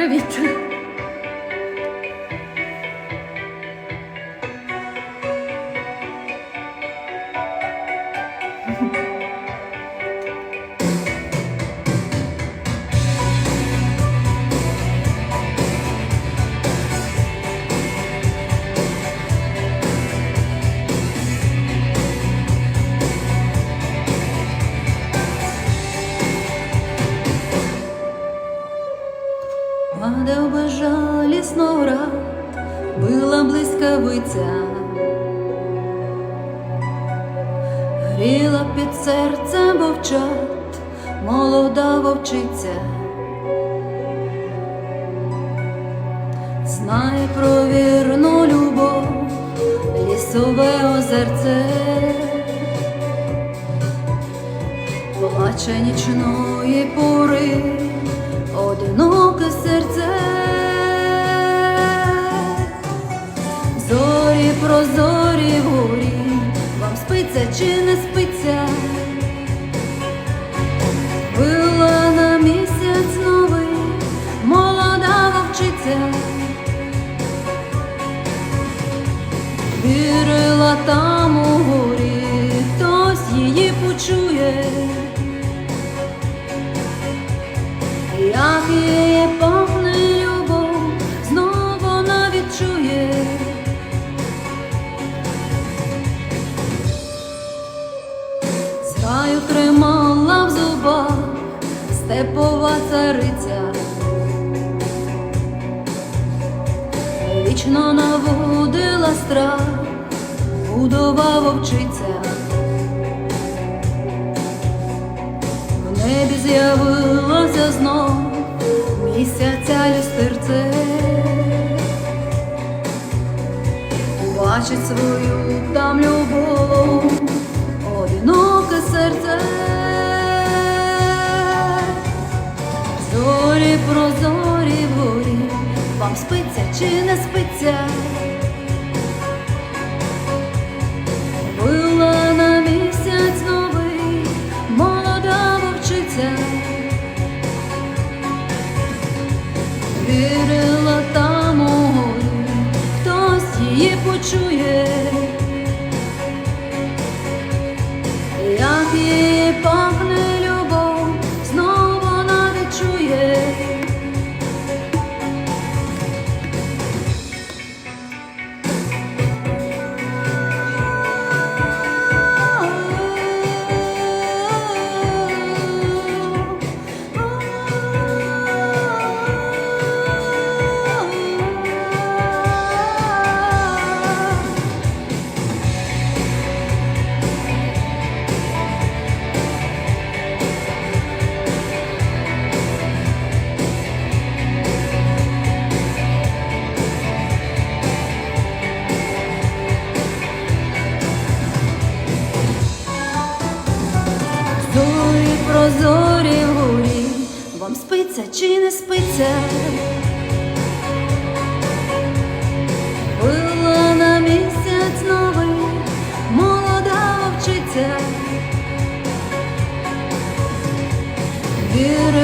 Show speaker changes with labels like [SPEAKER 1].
[SPEAKER 1] Привіт. Безжалісно град, била блискавиця, гріла під серцем вовчат, молода вовчиця, знає про вірну любов, лісове озерце, плаче нічної пори одиноке серце, спиться чи не спиться, Била на місяць новий, молода вовчиця, вірила там у горі, хтось її почує. Степова цариця, вічно наводила страх, удова вовчиця. В небі з'явилося знов місяця люстерце, бачить свою там любов, одиноке серце, зорі прозорі бурі, вам спиться чи не спиться? Била на місяць новий, молода вовчиця, прозорі горі, вам спиться чи не спиться, було на місяць новий, молода вчиться. Віри